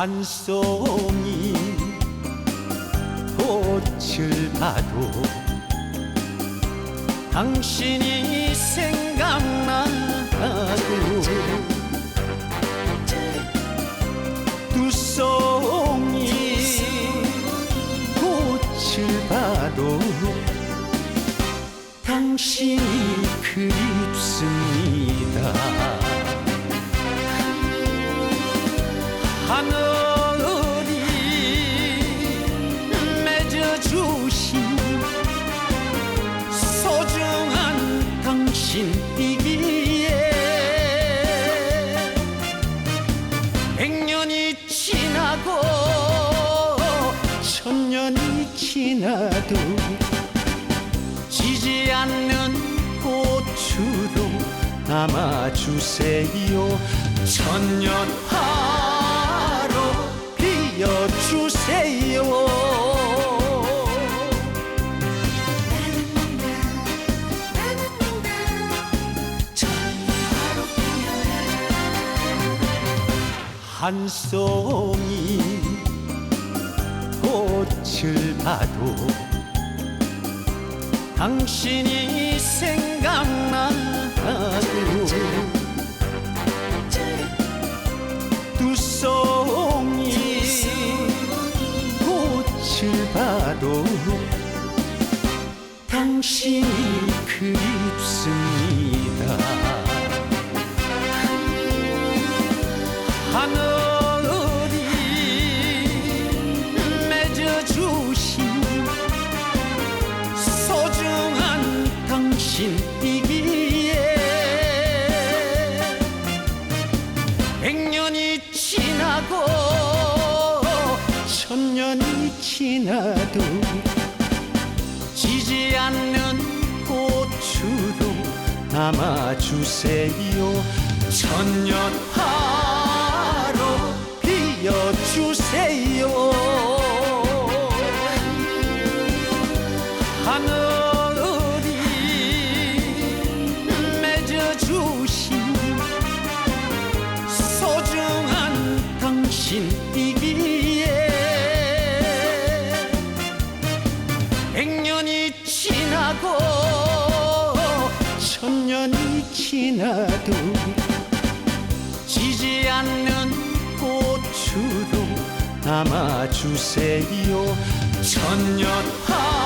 한 송이 꽃을 봐도 당신이 생각나고 두 송이 꽃을 봐도 당신이 그립습니다 하늘이 맺어주신 소중한 당신이기에 백년이 지나고 천년이 지나도 지지 않는 꽃으로 남아주세요. 천년 하 한 송이 꽃을 봐도 당신이 생각나고 두 송이 꽃을 봐도 당신이 그립습니다. 하늘 신이기에 백년이 지나고 천년이 지나도 지지 않는 꽃으로 남아주세요. 천년하 년이 지나도 지지 않는 꽃으로 남아주세요. 천년하